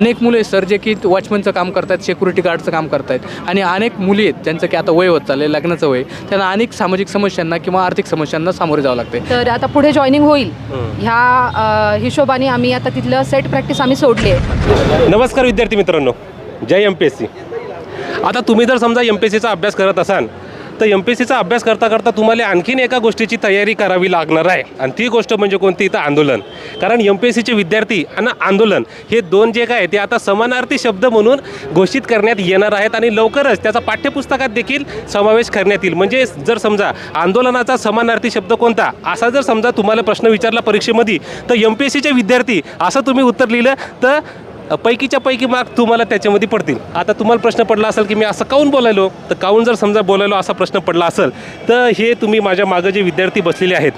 अनेक मुले सर जे की वॉचमनचं काम करतात सिक्युरिटी गार्डचं काम करतायत. आणि अनेक मुली आहेत ज्यांचं की आता वय होत चाललं लग्नाचं वय. त्यांना अनेक सामाजिक समस्यांना किंवा आर्थिक समस्यांना सामोरे जावं लागते तर आता पुढे जॉईनिंग होईल. ह्या हिशोबाने आम्ही आता तिथलं सेट प्रॅक्टिस आम्ही सोडली आहे. नमस्कार विद्यार्थी मित्रांनो. जय एम पी एस सी आता तुम्ही जर समजा एम पी एस सीचा अभ्यास करत असाल तर एम पी एस सीचा अभ्यास करता करता तुम्हाला आणखीन एका गोष्टीची तयारी करावी लागणार आहे. आणि ती गोष्ट म्हणजे कोणती? इथं आंदोलन. कारण एम पी एस सीचे विद्यार्थी आणि आंदोलन हे दोन जे काय आहे ते आता समानार्थी शब्द म्हणून घोषित करण्यात येणार आहेत आणि लवकरच त्याचा पाठ्यपुस्तकात देखील समावेश करण्यात येईल. म्हणजे जर समजा आंदोलनाचा समानार्थी शब्द कोणता? असा जर समजा तुम्हाला प्रश्न विचारला परीक्षेमध्ये तर एम पी एस सीचे विद्यार्थी असं तुम्ही उत्तर लिहिलं तर पैकीच्या पैकी मार्क तुम्हाला त्याच्यामध्ये पडतील. आता तुम्हाला प्रश्न पडला असेल की मी असं काऊन बोलायलो? तर काऊन जर समजा बोलायलो असा प्रश्न पडला असेल तर हे तुम्ही माझ्या मागं जे विद्यार्थी बसलेले आहेत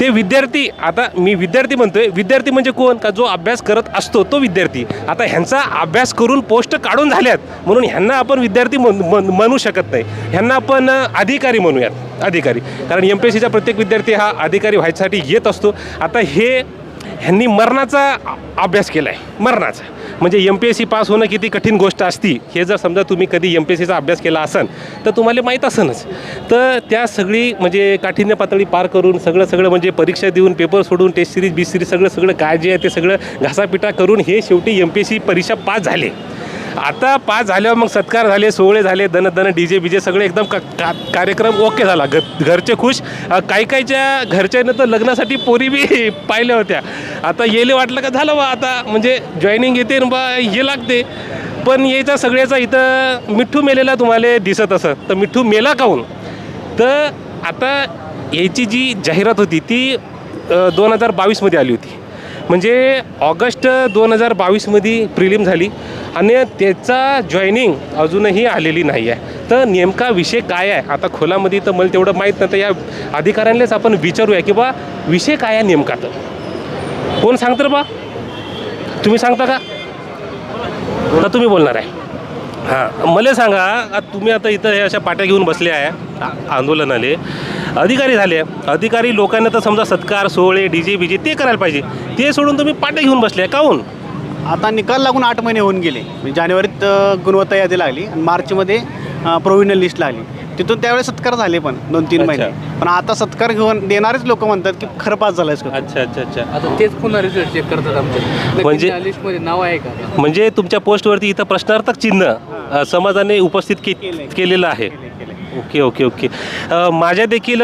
ते विद्यार्थी आता मी विद्यार्थी म्हणतोय विद्यार्थी म्हणजे कोण? का जो अभ्यास करत असतो तो विद्यार्थी. आता ह्यांचा अभ्यास करून पोस्ट काढून झाल्यात म्हणून ह्यांना आपण विद्यार्थी म्हणू शकत नाही. ह्यांना आपण अधिकारी म्हणूयात अधिकारी. कारण एम पी एस सीचा प्रत्येक विद्यार्थी हा अधिकारी व्हायसाठी येत असतो. आता हे ह्यांनी मरणाचा अभ्यास केला आहे मरणाचा. म्हणजे M P S C pass होणं किती कठीण गोष्ट असती हे जर समजा तुम्ही कधी एम पी एस सीचा अभ्यास केला असाल तर तुम्हाला माहीत असेलच तर त्या सगळी म्हणजे काठिण्य पातळी पार करून सगळं सगळं म्हणजे परीक्षा देऊन पेपर सोडून टेस्ट सिरीज बी सिरीज सगळं सगळं काय जे आहे ते सगळं घासापिटा करून हे शेवटी एम पी एस सी परीक्षा पास झाले. आता पास झाल्यावर मग सत्कार झाले सोहळे झाले दन दन डी जे बीजे सगळे एकदम का, का, कार्यक्रम ओके झाला. घ घरचे खुश. काही काहीच्या घरच्यानं तर लग्नासाठी पोरी बी पाहिल्या होत्या. आता येले वाटलं का झालं बा आता म्हणजे जॉईनिंग येते न बा हे लागते. पण यायचा सगळ्याचा इथं मिठ्ठू मेलेला तुम्हाला दिसत असं. तर मिठ्ठू मेला काहून? तर आता याची जी जाहिरात होती ती दोन हजार बावीसमध्ये आली होती. म्हणजे ऑगस्ट दोन हजार बावीसमध्ये प्रिलिम झाली. आणि त्याचा जॉईनिंग अजूनही आलेली नाही आहे. तर नेमका विषय काय आहे? आता खोलामध्ये तर मला तेवढं माहीत नाही तर या अधिकाऱ्यांनाच आपण विचारूया की बा विषय काय आहे नेमका तर? कोण सांगतं रे बा? तुम्ही सांगता का? तर तुम्ही बोलणार आहे. हां. मला सांगा तुम्ही आता इथं हे अशा पाट्या घेऊन बसले आहे आ- आंदोलनाले. अधिकारी झाले. अधिकारी लोकांना तर समजा सत्कार सोहळे डी जे बीजे ते करायला पाहिजे. ते सोडून तुम्ही पाट्या घेऊन बसले आहे. काहून? आता निकाल लागून आठ महिने होऊन गेले म्हणजे जानेवारीत गुणवत्ता यादी लागली आणि मार्चमध्ये प्रोव्हिजनल लिस्ट लागली तिथून त्यावेळेस सत्कार झाले पण दोन तीन. महिने पण आता सत्कार घेऊन देणारेच लोक म्हणतात की खरं पास तू? अच्छा अच्छा अच्छा आता तेच पुन्हा रिझल्ट चेक करतात आमचे म्हणजे- लिस्टमध्ये नाव आहे का म्हणजे तुमच्या पोस्टवरती इथं प्रश्नार्थक चिन्ह समाजाने उपस्थित के. केलेलं आहे. ओके ओके ओके माझ्या देखील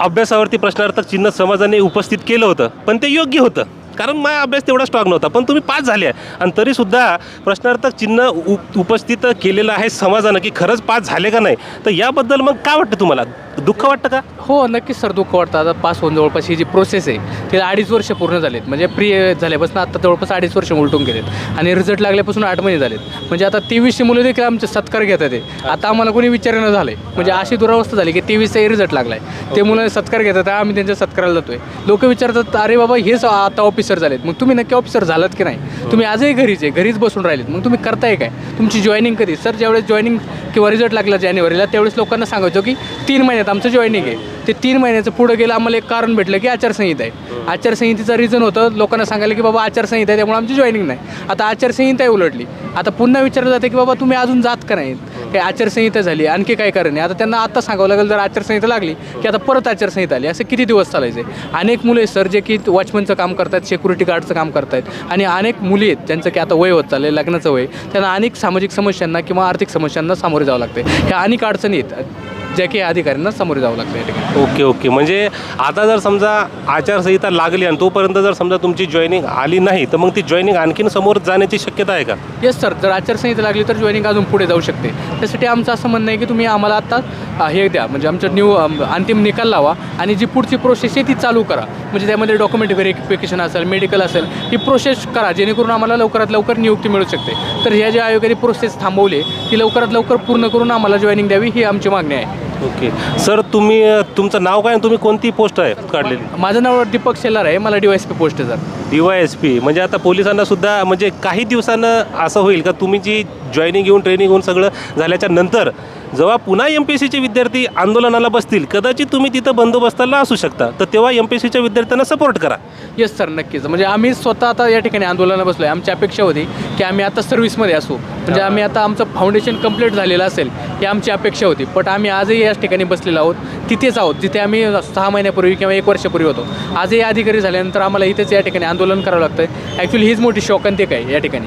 अभ्यासावरती प्रश्नार्थक चिन्ह समाजाने उपस्थित केलं होतं पण ते योग्य होतं कारण माझा अभ्यास तेवढा स्ट्रॉंग नव्हता पण तुम्ही पास झाले आहे. आणि तरीसुद्धा प्रश्नार्थक चिन्ह उ उपस्थित केलेलं आहे समाजानं की खरंच पास झाले का नाही? तर याबद्दल मग काय वाटतं तुम्हाला? दुःख वाटतं का? हो नक्कीच सर दुःख वाटतं. आता पास होऊन जवळपास ही जी प्रोसेस आहे ती अडीच वर्ष पूर्ण झालेत. म्हणजे प्री झाल्यापासून आता जवळपास अडीच वर्ष उलटून गेलेत. आणि रिझल्ट लागल्यापासून आठ महिने झालेत. म्हणजे आता तेवीसशे मुलं देखील आमचे सत्कार घेतात आहे आता आम्हाला कोणी विचारणं झालं म्हणजे अशी दुरावस्था झाली की तेवीसचाही रिझल्ट लागला आहे ते मुलं सत्कार घेतात आम्ही त्यांच्या सत्काराला जातोय. लोक विचारतात अरे बाबा हेच आता ऑफिसर झालेत. मग तुम्ही नक्की ऑफिसर झालात की नाही? तुम्ही आजही घरीच आहे घरीच बसून राहिलेत. मग तुम्ही करताय काय? तुमची जॉईनिंग कधी? सर ज्यावेळेस जॉईनिंग किंवा रिझल्ट लागला जानेवारीला त्यावेळेस लोकांना सांगायचो की तीन महिन्यात आमचं जॉईनिंग आहे. ते तीन महिन्याचं पुढं गेलं आम्हाला एक कारण भेटलं की आचारसंहिता आहे. आचारसंहितेचं रिझन होतं लोकांना सांगायला की बाबा आचारसंहिता आहे त्यामुळे आमची जॉईनिंग नाही. आता आचारसंहिता आहे उलटली. आता पुन्हा विचारलं जाते की बाबा तुम्ही अजून जात का नाहीत? काही आचारसंहिता झाली आणखी काय कारण आहे? आता त्यांना आता सांगावं लागेल जर आचारसंहिता लागली की आता परत आचारसंहिता आली असं किती दिवस चालायचे? अनेक मुले सर जे की वॉचमनचं काम करतात सिक्युरिटी गार्डचं काम करतायत आणि अनेक मुली आहेत ज्यांचं की आता वय होत चाललं आहे लग्नाचं वय त्यांना अनेक सामाजिक समस्यांना किंवा आर्थिक समस्यांना सामोरे जावं लागते ह्या अनेक अडचणी आहेत. ज्या की अधिकाऱ्यांना सामोरे जावं लागतं या ठिकाणी. Okay okay. म्हणजे आता जर समजा आचारसंहिता लागली आणि तोपर्यंत जर समजा तुमची जॉईनिंग आली नाही तर मग ती जॉईनिंग आणखीन समोर जाण्याची शक्यता आहे का? येस सर जर आचारसंहिता लागली तर जॉईनिंग अजून पुढे जाऊ शकते. त्यासाठी आमचं असं म्हणणं आहे की तुम्ही आम्हाला आता हे द्या. म्हणजे आमचं न्यू अंतिम निकाल लावा आणि जी पुढची प्रोसेस आहे ती चालू करा. म्हणजे त्यामध्ये डॉक्युमेंट व्हेरिफिकेशन असेल मेडिकल असेल ही प्रोसेस करा. जेणेकरून आम्हाला लवकरात लवकर नियुक्ती मिळू शकते. तर ह्या ज्या आयोगाने प्रोसेस थांबवली ती लवकरात लवकर पूर्ण करून आम्हाला जॉईनिंग द्यावी ही आमची मागणी आहे. ओके. सर तुम्ही तुमचं नाव काय आणि तुम्ही कोणती पोस्ट आहे काढलेली? माझं नाव दीपक शेलार आहे. मला D Y S P post आहे sir. D Y S P म्हणजे आता पोलिसांना सुद्धा म्हणजे काही दिवसानं असं होईल का तुम्ही जी जॉईनिंग घेऊन ट्रेनिंग घेऊन सगळं झाल्याच्यानंतर जेव्हा पुन्हा एम पी एस सीचे विद्यार्थी आंदोलनाला बसतील कदाचित तुम्ही तिथं बंदोबस्ताला असू शकता. तर तेव्हा एम पी एस सीच्या विद्यार्थ्यांना सपोर्ट करा. येस सर नक्कीच. म्हणजे आम्ही स्वतः आता या ठिकाणी आंदोलनाला बसलो आहे आमची अपेक्षा होती की आम्ही आता सर्व्हिसमध्ये असू. म्हणजे आम्ही आता आमचं फाउंडेशन कंप्लीट झालेलं असेल ही आमची अपेक्षा होती. बट आम्ही आजही याच ठिकाणी बसलेलो आहोत. तिथेच आहोत. जिथे आम्ही सहा महिन्यापूर्वी किंवा एक वर्षापूर्वी होतो. आजही अधिकारी झाल्यानंतर आम्हाला इथेच या ठिकाणी आंदोलन करावं लागतं ॲक्च्युली हीच मोठी शोकांतिक आहे या ठिकाणी.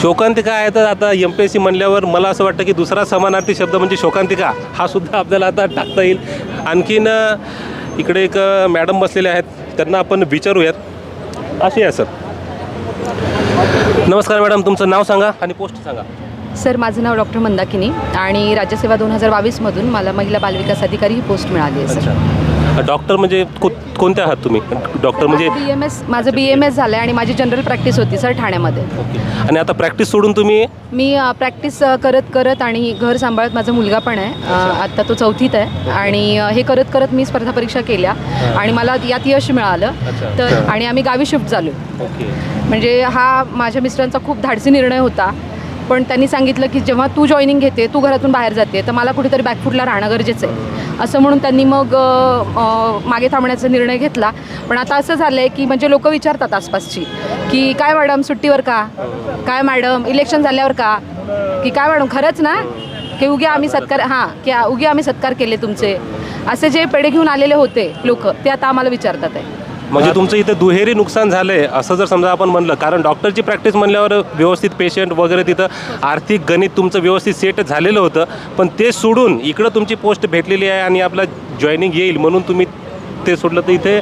शोकांतिका आहे तर आता एम पी एस सी म्हणल्यावर मला असं वाटतं की दुसरा समानार्थी शब्द म्हणजे शोकांतिका. हा सुद्धा आपल्याला आता टाकता येईल. आणखीन इकडे एक मॅडम बसलेले आहेत. त्यांना आपण विचारूयात. असे आहे सर. नमस्कार मॅडम. तुमचं नाव सांगा आणि पोस्ट सांगा. सर माझं नाव डॉक्टर मंदाकिनी आणि राज्यसेवा दोन हजार बावीसमधून मला महिला बालविकास अधिकारी ही पोस्ट मिळाली आहे सर. डॉक्टर म्हणजे को कोणते आहात तुम्ही? डॉक्टर म्हणजे बी एम एस माझं बी एम एस झालं आहे आणि माझी जनरल प्रॅक्टिस होती सर ठाण्यामध्ये. ओके. आणि आता प्रॅक्टिस सोडून तुम्ही मी प्रॅक्टिस करत करत आणि घर सांभाळत माझा मुलगा पण आहे. आत्ता तो चौथीत आहे. आणि हे करत करत मी स्पर्धा परीक्षा केल्या. आणि मला यात यश मिळालं. तर आणि आम्ही गावी शिफ्ट झालो. ओके. म्हणजे हा माझ्या मिस्टरांचा खूप धाडसी निर्णय होता. पण त्यांनी सांगितलं की जेव्हा तू जॉईनिंग घेते तू घरातून बाहेर जाते तर मला कुठेतरी बॅकफुटला राहणं गरजेचं आहे. असं म्हणून त्यांनी मग मागे थांबण्याचा निर्णय घेतला. पण आता असं झालं आहे की म्हणजे लोक विचारतात आसपासची की काय मॅडम सुट्टीवर का? काय मॅडम इलेक्शन झाल्यावर का? की काय मॅडम खरंच ना? की उगे आम्ही सत्कार हां की उगे आम्ही सत्कार केले तुमचे. असे जे पेढे घेऊन आलेले होते लोक ते आता आम्हाला विचारतात आहे. म्हणजे तुमचं इथे दुहेरी नुकसान झालंय असं जर समजा आपण म्हणलं कारण डॉक्टरची प्रॅक्टिस म्हणल्यावर व्यवस्थित पेशंट वगैरे तिथं आर्थिक गणित तुमचं व्यवस्थित सेट झालेलं होतं पण ते सोडून इकडं तुमची पोस्ट भेटलेली आहे आणि आपला जॉईनिंग येईल म्हणून तुम्ही ते सोडलं. तर इथे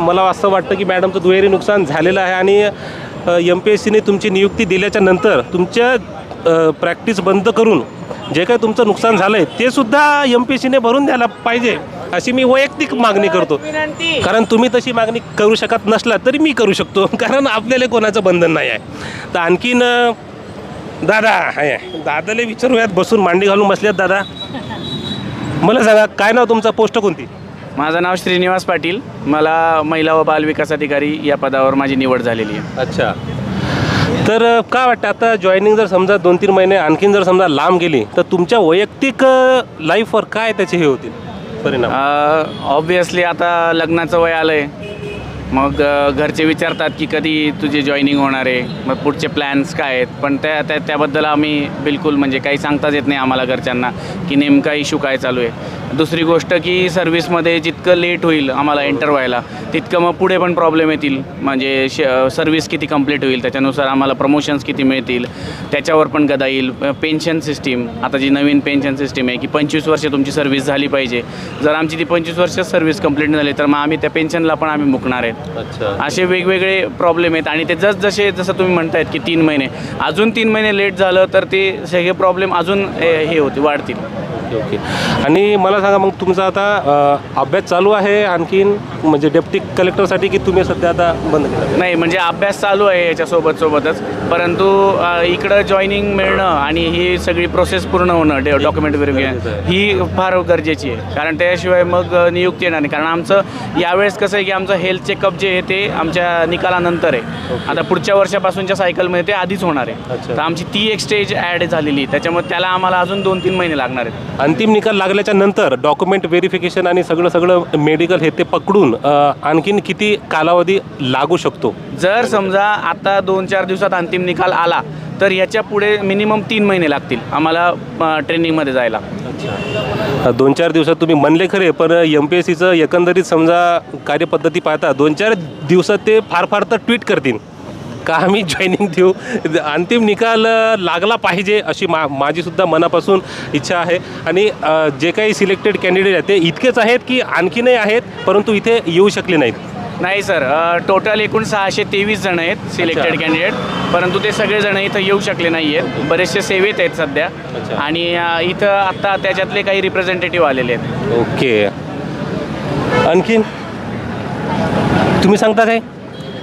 मला असं वाटतं की मॅडमचं दुहेरी नुकसान झालेलं आहे आणि एम पी एस सीने तुमची नियुक्ती दिल्याच्या नंतर तुमच्या प्रॅक्टिस बंद करून जे काही तुमचं नुकसान झालं आहे ते सुद्धा एम पी एस सीने भरून द्यायला पाहिजे. अशी मी वैयक्तिक मागणी करतो. कारण तुम्ही तशी मागणी करू शकत नसला तरी मी करू शकतो. कारण आपल्याला कोणाचं बंधन नाही आहे. तर आणखीन दादा आहे दादाला विचारूयात बसून मांडी घालून बसल्यात दादा. मला सांगा काय नाव तुमचा? पोस्ट कोणती? माझं नाव श्रीनिवास पाटील. मला महिला व बाल विकास अधिकारी या पदावर माझी निवड झालेली आहे. अच्छा. तर काय वाटतं आता जॉईनिंग जर समजा दोन तीन महिने आणखीन जर समजा लांब गेली तर तुमच्या वैयक्तिक लाईफवर काय त्याचे हे होतील? परिणाम? ऑब्वियसली आता लग्नाचं वय आलं आहे मग घरचे विचारतात की कधी तुझी जॉईनिंग होणार आहे? मग पुढचे प्लॅन्स काय आहेत? पण त्या त्या त्याबद्दल आम्ही बिलकुल म्हणजे काही सांगताच येत नाही आम्हाला घरच्यांना की नेमका इशू काय चालू आहे. दुसरी गोष्ट की सर्व्हिसमध्ये जितकं लेट होईल आम्हाला एंटर व्हायला तितकं मग पुढे पण प्रॉब्लेम येतील. म्हणजे श सर्व्हिस किती कंप्लीट होईल त्याच्यानुसार आम्हाला प्रमोशन्स किती मिळतील त्याच्यावर पण गदा येईल. पेन्शन सिस्टीम आता जी नवीन पेन्शन सिस्टीम आहे की पंचवीस वर्ष तुमची सर्व्हिस झाली पाहिजे. जर आमची ती पंचवीस वर्ष सर्व्हिस कंप्लीट झाली तर मग आम्ही त्या पेन्शनला पण आम्ही मुकणार आहेत. अच्छा. असे वेगवेगळे प्रॉब्लेम आहेत. आणि ते जस जसे जसं तुम्ही म्हणतायत की तीन महिने. अजून तीन महिने लेट झालं तर ते सगळे प्रॉब्लेम अजून हे हे होते वाढतील. Okay okay. आणि मला सांगा मग तुमचा आता अ, अभ्यास चालू आहे आणखीन? म्हणजे डेप्टी कलेक्टरसाठी की तुम्ही सध्या आता बंद केला? नाही म्हणजे अभ्यास चालू आहे याच्यासोबत सोबतच. परंतु अ, इकडं जॉईनिंग मिळणं आणि ही सगळी प्रोसेस पूर्ण होणं डे डॉक्युमेंट व्हेरिफिकेशन ही फार गरजेची आहे. कारण त्याशिवाय मग अ, नियुक्ती येणार नाही. कारण आमचं यावेळेस कसं आहे की आमचं हेल्थ चेकअप जे आहे ते आमच्या निकालानंतर आहे. आता पुढच्या वर्षापासूनच्या सायकलमध्ये ते आधीच होणार आहे. अच्छा. तर आमची ती एक स्टेज ॲड झालेली आहे. त्याच्यामुळे त्याला आम्हाला अजून दोन तीन महिने लागणार आहेत. अंतिम निकाल लागल्याच्या नंतर डॉक्युमेंट व्हेरिफिकेशन आणि सगळं सगळं मेडिकल हे ते पकडून आणखीन किती कालावधी लागू शकतो? जर समजा आता दोन चार दिवसात अंतिम निकाल आला तर ह्याच्या पुढे मिनिमम तीन महिने लागतील आम्हाला ट्रेनिंगमध्ये जायला. दोन चार दिवसात तुम्ही म्हणले खरे पण एम पी एस सीचं एकंदरीत समजा कार्यपद्धती पाहता दोन चार दिवसात ते फार फार तर ट्विट करतील. का आम्ही जॉईनिंग देऊ? अंतिम निकाल लागला पाहिजे अशी मा माझी सुद्धा मनापासून इच्छा आहे. आणि जे काही सिलेक्टेड कॅन्डिडेट आहेत ते इतकेच आहेत की आणखीनही आहेत परंतु इथे येऊ शकले नाहीत. नाही सर. टोटल एकूण सहाशे तेवीस जण आहेत सिलेक्टेड. कॅन्डिडेट परंतु ते सगळे जण इथं येऊ शकले नाही आहेत बरेचसे सेवेत आहेत सध्या. आणि इथं आत्ता त्याच्यातले काही रिप्रेझेंटेटिव्ह आलेले आहेत. ओके. आणखीन? तुम्ही सांगता काय?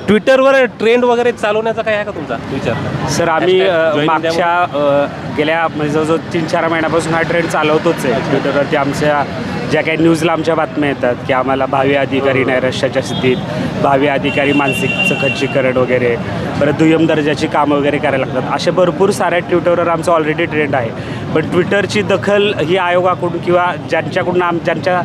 ट्विटरवर ट्रेंड वगैरे चालवण्याचा काय आहे का तुमचा विचार? सर आम्ही Hashtag अ, join मागच्या अ, गेल्या म्हणजे जवळजवळ तीन चार महिन्यापासून हा ट्रेंड चालवतोच आहे. ट्विटरवरती आमच्या ज्या काही न्यूजला आमच्या बातम्या येतात की आम्हाला भावी अधिकारी नैराश्याच्या स्थितीत भावी अधिकारी मानसिक खच्चीकरण वगैरे परत दुय्यम दर्जाची कामं वगैरे करायला लागतात. असे भरपूर साऱ्या ट्विटरवर आमचा ऑलरेडी ट्रेंड आहे. पण ट्विटरची दखल ही आयोगाकडून किंवा ज्यांच्याकडून आम ज्यांच्या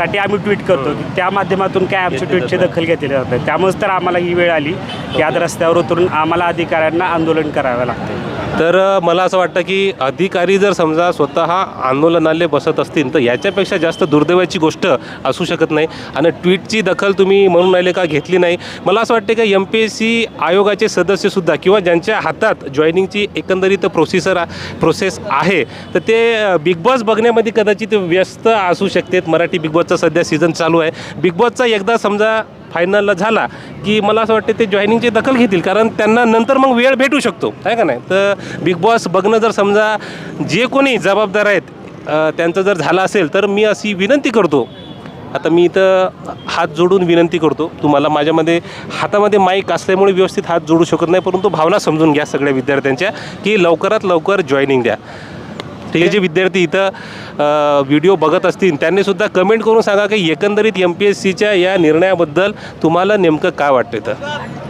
साठी आम्ही ट्विट करतो की त्या माध्यमातून काय आमची ट्विटची दखल घेतली जात त्यामुळेच तर आम्हाला ही वेळ आली. की आज रस्त्यावर उतरून आम्हाला अधिकाऱ्यांना आंदोलन करावं लागतं तर मला असं वाटतं की अधिकारी जर समजा स्वतः आंदोलनाले बसत असतील तर याच्यापेक्षा जास्त दुर्दैवाची गोष्ट असू शकत नाही. आणि ट्विटची दखल तुम्ही म्हणून राहिले का घेतली नाही. मला असं वाटतं की एम पी एस सी आयोगाचे सदस्यसुद्धा किंवा ज्यांच्या हातात जॉईनिंगची एकंदरीत प्रोसेसर प्रोसेस आहे तर ते बिग बॉस बघण्यामध्ये कदाचित व्यस्त असू शकतात. मराठी बिग बॉसचा सध्या सीझन चालू आहे. बिग बॉसचा एकदा समजा फायनलला झाला की मला असं वाटतं ते जॉईनिंगची दखल घेतील. कारण त्यांना नंतर मग वेळ भेटू शकतो. आहे का नाही? तर बिग बॉस बघणं जर समजा जे कोणी जबाबदार आहेत त्यांचं जर झालं असेल तर मी अशी विनंती करतो. आता मी इथं हात जोडून विनंती करतो. तुम्हाला माझ्यामध्ये हातामध्ये माईक असल्यामुळे व्यवस्थित हात जोडू शकत नाही परंतु भावना समजून घ्या सगळ्या विद्यार्थ्यांच्या की लवकरात लवकर जॉईनिंग द्या. ठीक आहे जे विद्यार्थी इथं व्हिडिओ बघत असतील त्यांनी सुद्धा कमेंट करून सांगा की एकंदरीत एम पी एस सीच्या या निर्णयाबद्दल तुम्हाला नेमकं काय वाटतं इथं?